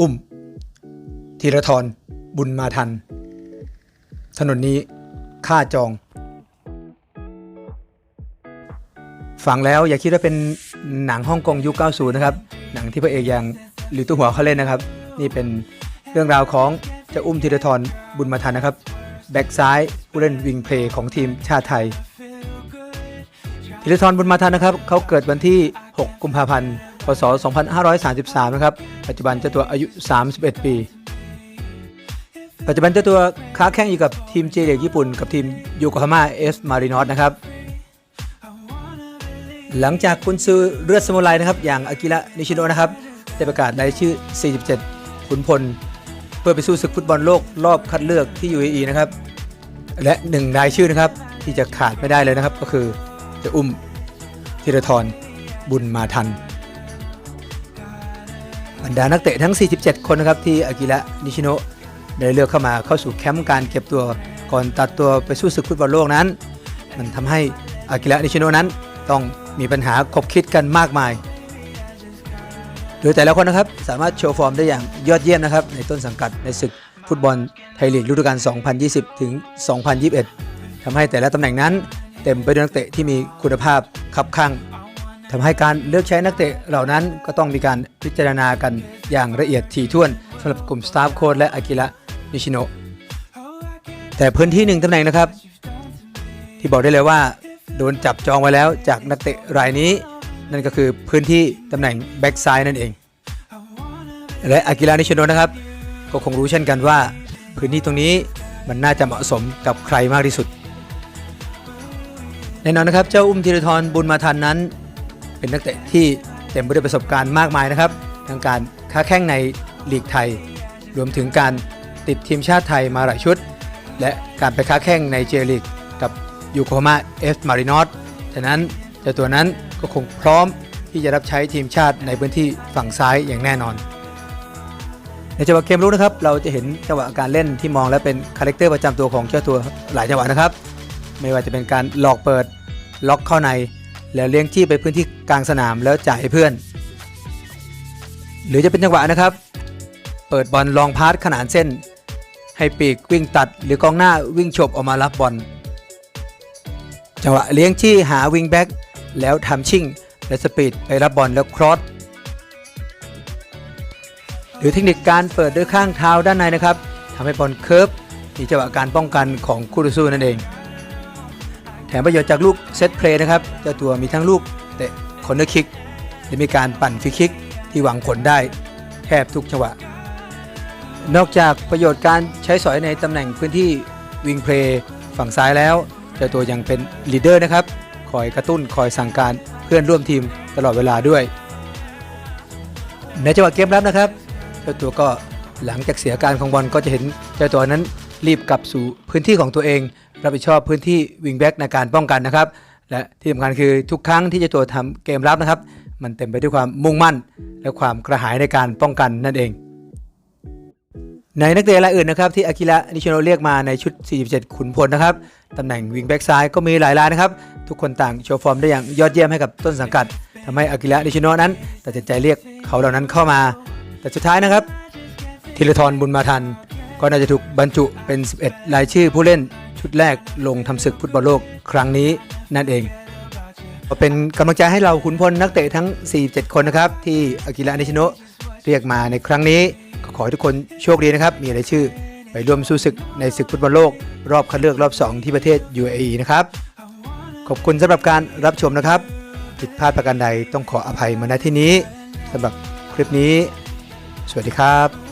อุ้มธีรทรบุญมาทัน ถนนนี้ค่าจอง ฟังแล้วอย่าคิดว่าเป็นหนังฮ่องกงยุค 90 นะครับ หนังที่พระเอกอย่างหลิวตู้หัวเขาเล่นนะครับ นี่เป็นเรื่องราวของเจ้าอุ้มธีรทรบุญมาทันนะครับ แบ็กซ้ายผู้เล่นวิงเพลย์ของทีมชาติไทยธีรทรบุญมาทันนะครับ เขาเกิดวันที่ 6 กุมภาพันธ์ พศ 2533 นะครับ ปัจจุบันเจ้าตัวอายุ 31 ปี ปัจจุบันเจ้าตัวค้าแข่งอยู่กับทีมเจเลีกญี่ปุ่น กับทีมโยโกฮาม่าเอสมารินอสนะครับ หลังจากคุณซื้อเลือดสมุไรนะครับ อย่างอากิระนิชิโนะนะครับได้ประกาศรายชื่อ 47 ขุนพล เพื่อไปสู้ศึกฟุตบอลโลกรอบคัดเลือกที่ UAE นะครับ และหนึ่งรายชื่อนะครับที่จะขาดไม่ได้เลยนะครับ ก็คือจะอุ้มธีรทรบุญมาทัน บรรดานักเตะทั้ง 47 คนนะครับที่อากิระนิชิโนะได้เลือกเข้ามาเข้าสู่แคมป์การเก็บตัวก่อนตัดตัวไปสู้ศึกฟุตบอลโลกนั้น มันทำให้อากิระนิชิโนะนั้นต้องมีปัญหาคบคิดกันมากมาย โดยแต่ละคนนะครับสามารถโชว์ฟอร์มได้อย่างยอดเยี่ยมนะครับในต้นสังกัดในศึกฟุตบอลไทยลีกฤดูกาล 2020 ถึง 2021ทำให้แต่ละตำแหน่งนั้นเต็มไปด้วยนักเตะที่มีคุณภาพคับข้าง ทำให้การเลือกใช้นักเตะเหล่านั้นก็ต้องมีการพิจารณากันอย่างละเอียดถี่ถ้วนสำหรับกลุ่มสตาฟโค้ชและอากิระนิชิโนะแต่พื้นที่หนึ่งตำแหน่งนะครับ ที่บอกได้เลยว่า โดนจับจองไว้แล้วจากนักเตะรายนี้ นั่นก็คือพื้นที่ตำแหน่งแบ็กซ้ายนั่นเอง และอากิระนิชิโนะนะครับ ก็คงรู้เช่นกันว่า พื้นที่ตรงนี้มันน่าจะเหมาะสมกับใครมากที่สุดแน่นอนนะครับเจ้าอุ้มธีรทรบุญมาทันนั้น เป็นนักเตะที่เต็มไปด้วยประสบการณ์มากมายนะครับทั้งการค้าแข่งในลีกไทย รวมถึงการติดทีมชาติไทยมาหลายชุด และการไปค้าแข่งในเจลีกกับยูโกฮาม่าเอฟมารินอสฉะนั้นเจ้าตัวนั้นก็คงพร้อมที่จะรับใช้ทีมชาติในพื้นที่ฝั่งซ้ายอย่างแน่นอน ในจังหวะเกมรุกนะครับ เราจะเห็นจังหวะการเล่นที่มองและเป็นคาแรคเตอร์ประจำตัวของเจ้าตัวหลายจังหวะนะครับ ไม่ว่าจะเป็นการหลอกเปิดล็อกเข้าใน แล้วเลี้ยงที่ไปพื้นที่กลางสนามแล้วจ่ายให้เพื่อน หรือจะเป็นจังหวะนะครับ เปิดบอลลองพาสขนานเส้น ให้ปีกวิ่งตัดหรือกองหน้าวิ่งฉบออกมารับบอลจังหวะเลี้ยงที่หาวิงแบ็กแล้วทำชิ่งและสปีดไปรับบอลแล้วครอสหรือเทคนิคการเปิดด้วยข้างเท้าด้านในนะครับทำให้บอลเคิร์ฟมีจังหวะการป้องกันของคู่ต่อสู้นั่นเอง มประโยชน์จากลูกเซตเพลย์นะครับเจ้าตัวมีทั้งลูกเตะคอนเนอร์คิกและมีการปั่นฟรีคิกที่หวังผลได้แทบทุกจังหวะ นอกจากประโยชน์การใช้สอยในตำแหน่งพื้นที่วิงเพลย์ฝั่งซ้ายแล้วเจ้าตัวยังเป็นลีดเดอร์นะครับคอยกระตุ้นคอยสั่งการเพื่อนร่วมทีมตลอดเวลาด้วย ในจังหวะเกมรับนะครับเจ้าตัวก็หลังจากเสียการของบอลก็จะเห็นเจ้าตัวนั้นรีบกลับสู่พื้นที่ของตัวเอง รับผิดชอบพื้นที่วิงแบ็กในการป้องกันนะครับ และที่สำคัญคือทุกครั้งที่จ้าตัวทำเกมรับนะครับ มันเต็มไปด้วยความมุ่งมั่น และความกระหายในการป้องกันนั่นเอง ในนักเตะรายอื่นนะครับที่อากิระนิชิโนเรียกมาในชุด 47 ขุนพลนะครับตำแหน่งวิงแบ็กซ้ายก็มีหลายรายนะครับ ทุกคนต่างโชว์ฟอร์มได้อย่างยอดเยี่ยมให้กับต้นสังกัดทำให้อากิระนิชิโนนั้นตัดสินใจเรียกเขาเหล่านั้นเข้ามา แต่สุดท้ายนะครับธีรทรบุญมาทัน ก็น่าจะถูกบรรจุเป็น 11 รายชื่อผู้เล่น ชุดแรกลงทำศึกฟุตบอลโลกครั้งนี้นั่นเองเป็นกำลังใจให้เราขุนพลนักเตะทั้ง 47 คนนะครับ ที่อากิระนิชิโนเรียกมาในครั้งนี้ก็ขอให้ทุกคนโชคดีนะครับ มีรายชื่อไปร่วมสู้ศึกในศึกฟุตบอลโลก รอบคัดเลือกรอบ 2 ที่ประเทศ UAE นะครับขอบคุณสำหรับการรับชมนะครับ ผิดพลาดประการใดต้องขออภัยมาณที่นี้สำหรับคลิปนี้ สวัสดีครับ